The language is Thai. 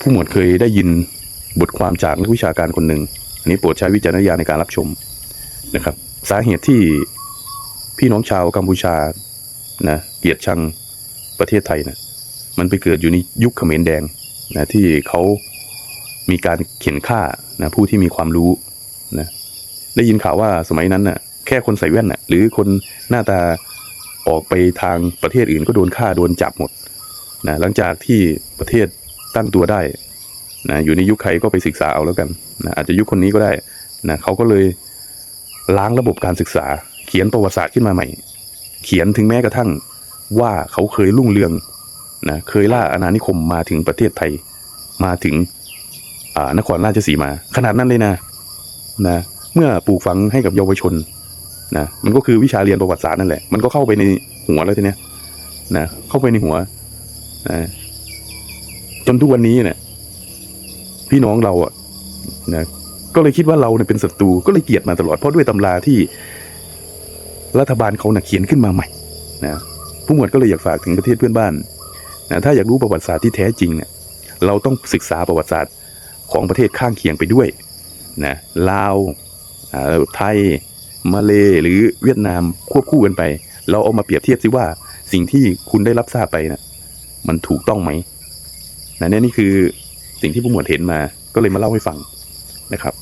ผู้หมวดเคยได้ยินบทความจากนักวิชาการคนหนึ่งอันนี้โปรดใช้วิจารณญาณในการรับชมนะครับ สาเหตุที่พี่น้องชาวกัมพูชานะเกลียดชังประเทศไทยนะมันไปเกิดอยู่ในยุคเขมรแดงนะที่เขามีการเข็นฆ่านะผู้ที่มีความรู้นะได้ยินข่าวว่าสมัยนั้นน่ะแค่คนใส่แว่นน่ะหรือคนหน้าตาออกไปทางประเทศอื่นก็โดนฆ่าโดนจับหมดนะหลังจากที่ประเทศ ตั้งตัวได้นะอยู่ในยุคใครก็ไปศึกษาเอาแล้วกันนะอาจจะยุคคนนี้ก็ได้นะเขาก็เลยล้างระบบการศึกษา เขียนประวัติศาสตร์ขึ้นมาใหม่ เขียนถึงแม้กระทั่งว่าเขาเคยรุ่งเรืองนะเคยล่าอาณานิคมมาถึงประเทศไทย มาถึงอานครราชสีมา ขนาดนั้นเลยนะนะเมื่อปลูกฝังให้กับเยาวชนนะมันก็คือวิชาเรียนประวัติศาสตร์นั่นแหละ มันก็เข้าไปในหัวแล้วทีเนี้ยนะเข้าไปในหัวนะ จนทุกวันนี้เนี่ยพี่น้องเราอะนะก็เลยคิดว่าเราเนี่ยเป็นศัตรูก็เลยเกลียดมาตลอดเพราะด้วยตำราที่รัฐบาลเขานะ่ะเขียนขึ้นมาใหม่นะผู้หมวดก็เลยอยากฝากถึงประเทศเพื่อนบ้านนะถ้าอยากรู้ประวัติศาสตร์ที่แท้จริงเนี่ยเราต้องศึกษาประวัติศาสตร์ของประเทศข้างเคียงไปด้วยนะลาวอ่าไทยมาเลหรือเวียดนามควบคู่กันไป เราเอามาเปรียบเทียบซิว่าสิ่งที่คุณได้รับทราบไปนะมันถูกต้องไหม นะเนี่ยนี่คือสิ่งที่ผู้หมวดเห็นมาก็เลยมาเล่าให้ฟังนะครับ